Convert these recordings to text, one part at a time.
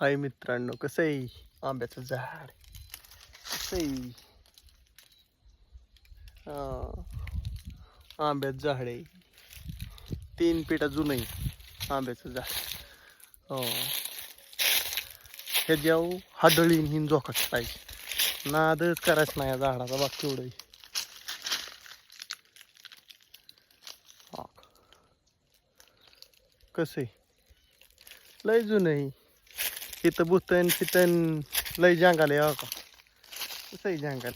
हाय मित्रांनो कसं आहे? आंब्याचं झाड. कसं आहे? आंब्याचं झाड आहे. तीन पिठा जुनं आहे आंब्याचं झाड. हे. जेव हाडळीन हिन जोखाच पाहिजे नादच करायचं नाही या झाडाचा बाग केवढं आहे. कसं आहे? लय जुनं आहे. इथं बुतन पितन लय जंगल आहे हो का? कसं आहे जंगल.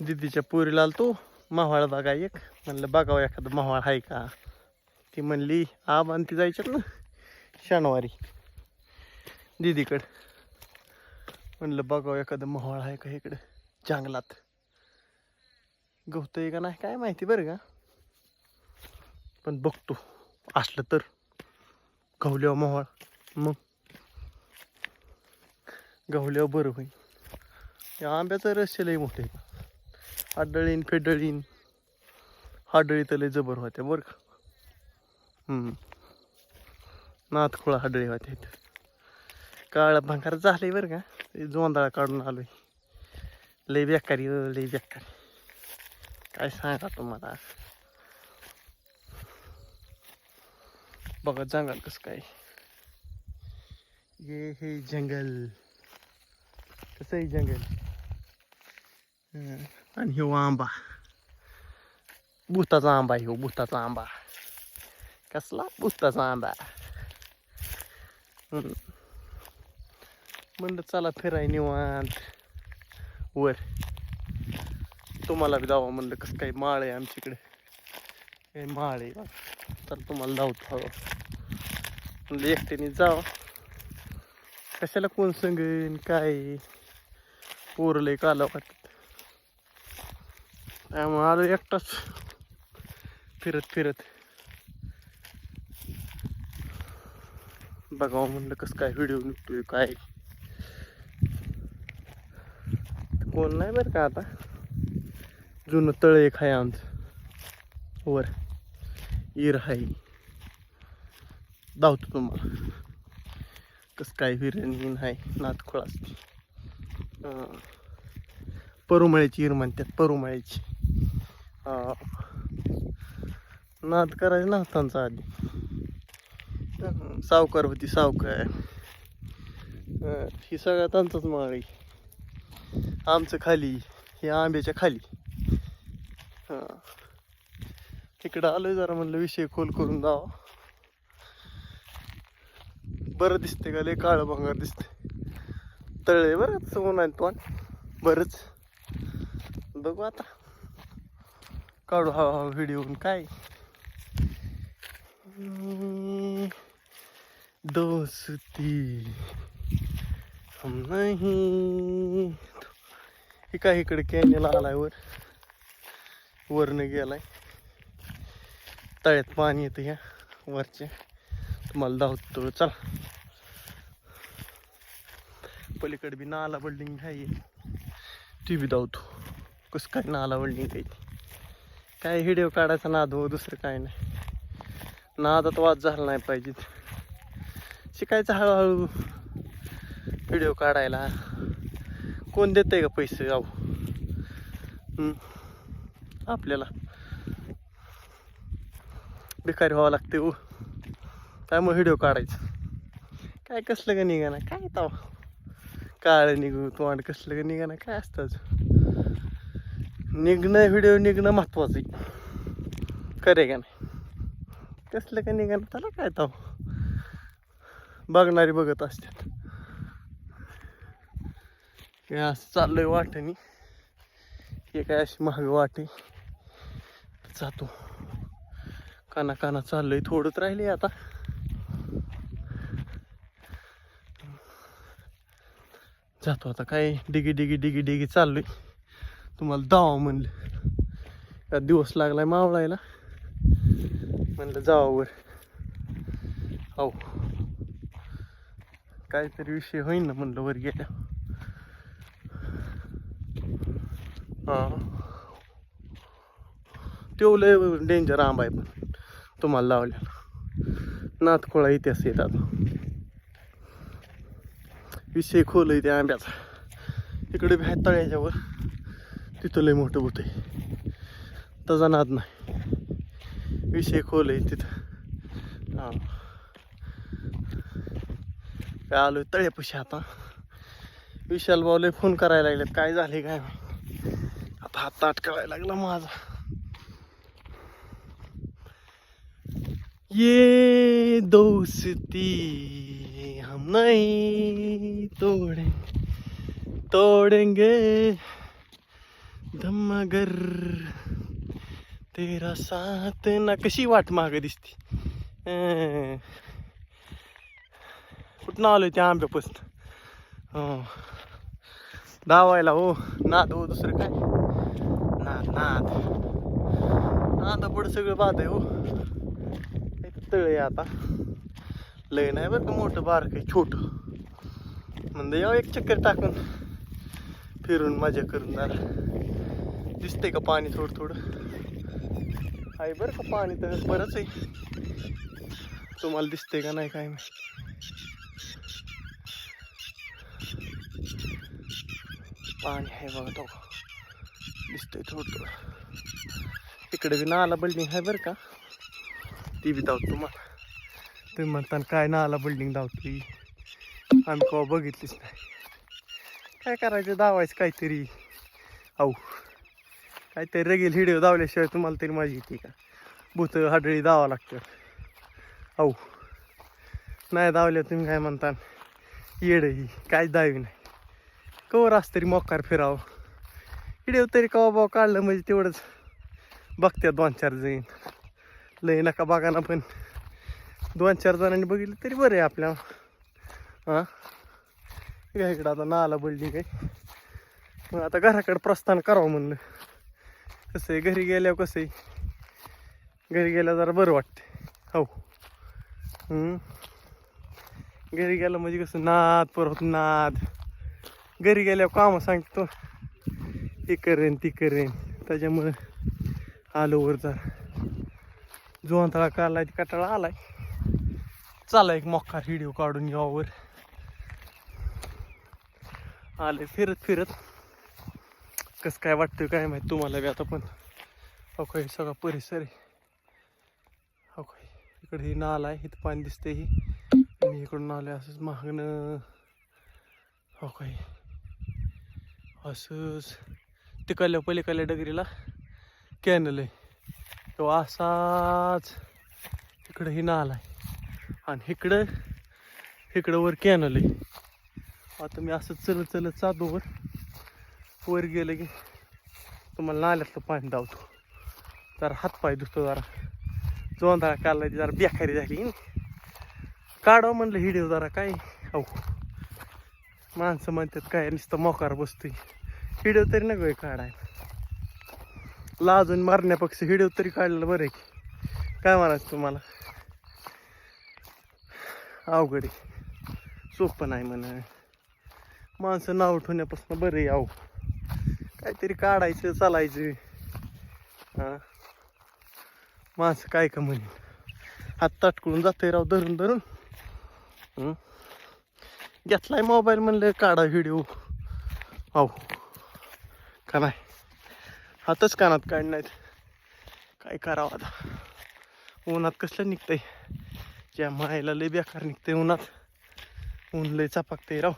दीदीच्या पोरीला तो माव्हाळ बघा एक. म्हणलं बघावं एखादं माव्हाळ आहे का? ती म्हणली आब आणि ती जायच्यात ना शनिवारी. दिदीकडं. म्हणलं बघावं एखादं माव्हाळ आहे का इकडं जंगलात. गवत आहे का नाही काय माहिती बरं का? पण बघतो. असलं तर. गवल्यावर मोहळ. मग? गवल्यावर बरं होईल. या आंब्याचं रस लई मोठे आडळीन फेडळीन हाडळी तर लई जबर होत्या बरं का. नाथखुळा नाथखोळा हाडळी होत्या काळा भांगार झालंय बरं का. ते जोंदाळा काढून आलोय. लई बेकारी लई बेकारी. काय सांगा तुम्हाला? बघा जंगल कसं काय. ये हे जंगल. कसं आहे जंगल? आणि ह्यो आंबा. भूताचा आंबा ह्यो हो, भुताचा आंबा. कसला भुताचा आंबा. म्हणलं चला फिराय निवांत. वर. तुम्हाला बी जावं म्हणलं कसं काय माळ आहे आमच्याकडे. हे माळ आहे तर तुम्हाला धावतो. म्हणजे एकट्याने जाव. कशाला कोण संगेन काय? पोरलंय काला वाटत. त्यामुळे आलो एकटाच फिरत फिरत. बघावं म्हणलं कसं काय व्हिडिओ निघतोय काय? कोण नाही बरं का आता? जुनं तळे खाय आमचं. वर. ईर आहे धावतो तुम्हाला. कसं काय विरण आहे नातखोळा परुमळ्याची ईर म्हणतात परुमळ्याची. नाद करायचं ना त्यांचा आधी. सावकार होती सावकार. ही सगळ्या त्यांचाच माळ आहे. आमचं खाली हे आंब्याच्या खाली. हां इकडं आलोय जरा म्हणलं विषय खोल करून जावा. बरं दिसते का? लय काळं भंगार दिसते तळले बरंच समोर नाही तो बरंच. बघू आता. काढू हा हा व्हिडिओ काय? दोस्ती. हम नहीं. काय इकडे कॅनेल आलाय वर. वरनं गेलाय. तळ्यात पाणी येतं या वरचे. तुम्हाला दावतो चला. पलीकडे बी नाला बिल्डिंग आहे. ती बी धावतो. कसं काय नाला बिल्डिंग काही काय व्हिडिओ काढायचा नाद हो दुसरं काय नाही. नादात वाद झाला नाही पाहिजे. शिकायचं हळूहळू व्हिडिओ काढायला. कोण देतंय का पैसे? जाऊ आपल्याला. भिकारी व्हावं लागते हो त्यामुळे व्हिडिओ काढायचं. काय कसलं का निघाना काय ताव? काळ निघू तोंड कसलं का निघाना काय असतं निघणं व्हिडिओ निघणं महत्वाचं आहे. खरे का नाही? कसलं का निघाना त्याला काय ताव? बघणारी बघत असतात. हे असं चाललंय वाटणी. हे काय अशी महाग वाटे जातो. काना काना चाललंय थोडंच राहिले आता. जातो आता काय डिगी डिगी डिगी डिगी चाललोय. तुम्हाला दावा म्हणलं. का दिवस लागलाय मावळायला? म्हणलं जावावर हो काहीतरी विषय होईन ना म्हणलं वर गेल्या. हा. तो डेंजर आंबा आहे पण. तुम्हाला लावल्या नातखोळा इतिहास येतात आता. विषय खोल आहे त्या आंब्याचा. इकडे बी आहे तळ्याच्यावर तिथं लय मोठं होत आहे. त्याचा नाद नाही. विषय खोल आहे तिथं. हां. काय आलोय तळ्यापाशी आता. विशाल भाऊला फोन करायला लागलेत. काय झाले काय आता हात ताट करायला लागला माझा. ये दोस्ती हम नहीं तोड़े तोड़ेंगे दम मगर तेरा साथ ना कशी वाट माग दिसती? कुठं आलोय त्या आंब्यापासून? हो. धावायला हो. नाद हो दुसरं काय? नाद नाद. नादा पुढं सगळं पाहत आहे हो. तळ आहे आता. लय नाही बरं का मोठं बारक आहे छोटं. म्हणजे यावं एक चक्कर टाकून फिरून मजा करून जरा. दिसतंय का पाणी थोडं थोडं? आहे बरं का पाणी तर बरंच आहे. तुम्हाला दिसतंय का नाही काय पाणी आहे बघा तो. दिसतंय थोडं थोडं. इकडे बी नाला बिल्डिंग आहे बरं का? ती बी धावतो तुम्हाला तुम्ही म्हणता काय नाला बिल्डिंग धावतोय. आम्ही कवा बघितलीच नाही. काय करायचं धावायचं काहीतरी. आऊ काहीतरी रगेल हिडिओ धावल्याशिवाय तुम्हाला तरी माझी येते का? भूत हाडळी धावा लागतं. आऊ नाही धावल्या तुम्ही काय म्हणता येड ही काय दावी नाही. कवर असं तरी मोकार फिरावं. हिडिओ तरी कवा बाव काढलं म्हणजे तेवढंच बघत्या दोन चार जण. लय नका बघा पण. दोन चार जणांनी बघितलं तरी बरं आहे आपल्या. हां? काय इकडं आता नाला बिल्डिंग आहे मग आता घराकडे प्रस्थान करावं म्हणलं. कसं आहे? घरी गेल्यावर कसं आहे? घरी गेल्या जरा बरं वाटते हो. घरी गेलं म्हणजे कसं? नाद परत नाद. घरी गेल्यावर कामं सांगतो. हे करेन ती करेन. त्याच्यामुळं आलो वर जरा. जोंधळा काढलाय कटाळा आलाय. चला एक मोक्का व्हिडिओ काढून यावर आले फिरत फिरत. कसं काय वाटतं काय माहिती तुम्हाला बी आता पण. अखोय काय सगळा परिसर आहे. अखोय इकडे ही नाला आहे इथं पाणी दिसते ही. आणि इकडून आले असंच महागणं अखोय असंच. तिकडल्या पलीकडल्या डगरीला कॅनल आहे. तो असाच इकडं ही नाला आहे आणि इकडं इकडं वर कॅनल आहे. आता मी असं चलत चलत चालू वर वर गेलं की तुम्हाला नाल्यातलं पाणी धावतो जरा हातपाय दुसतो जरा. जोंधळा काढला ती जरा बेखारी झाली काढावं म्हणलं हिडिओ जरा काय? अहो माणसं म्हणतात काय नुसतं मोकार बसतोय. हिडिओ तरी नको आहे काढायला. लाजून मारण्यापेक्षा हिडिओ तरी काढलेलं बरं आहे. की काय म्हणायचं तुम्हाला? अवघड आहे. सोपं नाही म्हणा माणसं नाव ठेवण्यापासून बरं आहे अहो. काहीतरी काढायचं चालायचं. हां? माणसं काय का म्हणे? हात ताटकळून जातोय राव धरून धरून. घेतलाय मोबाईल म्हणलं काढा व्हिडिओ हो का नाही? हातच कानात काढणार काय करावं आता? उन्हात कसलं निघतंय? ज्या मायला लय बेकार निघतंय उन्हात. ऊन लय चपाकतंय राव.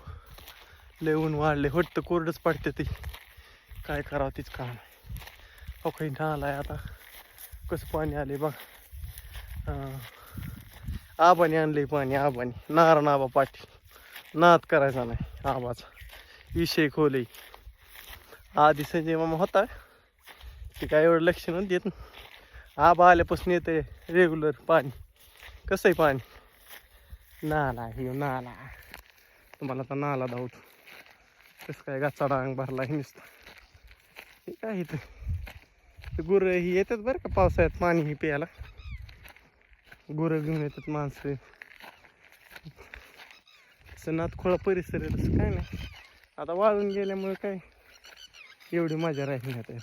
लय ऊन वाढले होटतं कोरडच पडते ते. काय करावं तीच काम आहे. हो काही नालाय आता. कसं पाणी आले बघ. आबाने आणले पाणी आबाने. नारण आबा पाठी. नाद करायचा नाही आबाचा. विषय खोले आधी संजय मामा होता. ते काय एवढं लक्ष नव्हतं देत आबा आल्यापासून येते रेग्युलर पाणी. कसं आहे पाणी? नाला हे हो, नाला. तुम्हाला आता नाला धावतो कसं काय गाचा डांग भरला हे नुसतं. हे काय इथं? गुरं ही येतात बरं का पावसाळ्यात पाणी ही प्यायला? गुरं घेऊन येतात माणसं. सणात खोळा परिसर आहे तसं काय नाही. आता वाळून गेल्यामुळे काय एवढी मजा राहिली नाही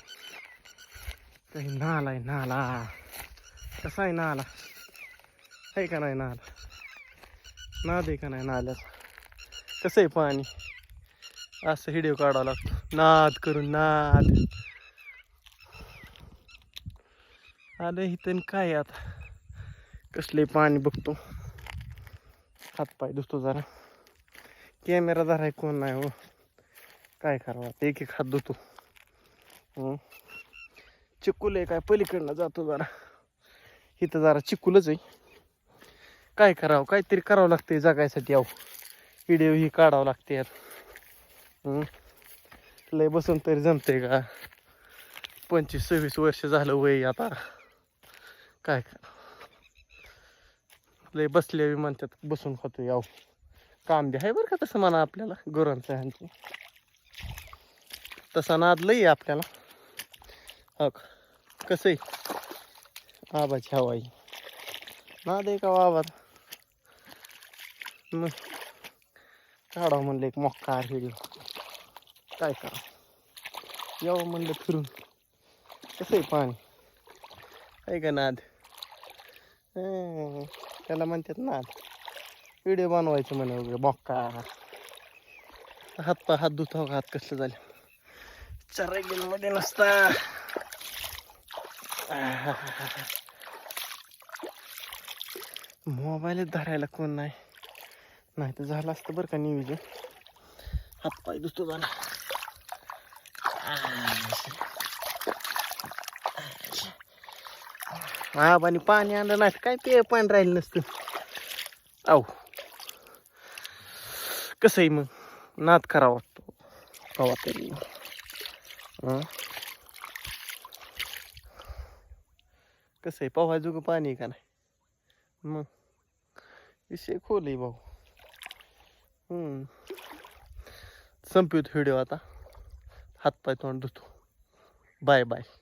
काही नाला आहे नाला कसा आहे नाला आहे का नाही नाला नाद आहे का नाही नाल्याचा कसं आहे पाणी असं हिडिओ काढावा लागतो नाद करून नाद आलं इथं काय आता कसले पाणी बघतो हातपाय दुसतो जरा कॅमेरा जरा कोण नाही हो काय करावं एक एक हात धुतो चिकुल आहे काय? पलीकडनं जातो जरा. इथं जरा चिकुलच आहे. काय करावं? काहीतरी करावं लागतंय जगायसाठी आहो व्हिडिओ ही काढावं लागते यार. लय बसून तरी जमते का? पंचवीस सव्वीस वर्ष झालं वय आता. काय लय बसले म्हणतात बसून खातो याव काम बी आहे बरं का तसं म्हणा आपल्याला गुरांचं ह्यांचं तसा नाद लई आहे आपल्याला. हो का? कसं आहे? आबाची हवाई ना दे का आबाद मग काढावं म्हणलं एक मोक्का व्हिडिओ काय करा? यावं म्हणलं फिरून. कसं आहे पाणी? आहे का नाद? त्याला म्हणतात नाद. व्हिडिओ बनवायचं म्हणे वगैरे मोक्का हात पा हात धुतो का? हात कसलं झालं? चारमध्ये नसता. मोबाईलच धरायला कोण नाही. नाही तर झालं असतं बरं का नियोजन. हातपाय दुसतो झाला हा पाणी पाणी आणलं नाही तर काय ते पाणी राहिलं नसतं. आहो कसं आहे मग? नाद करावा वाटतो. तरी. कसं आहे पोहायजोगं पाणी आहे का नाही? मग विषय खोल आहे भाऊ. हम्म. संपवतो व्हिडिओ आता. हातपाय तोंड धुतो. Bye bye.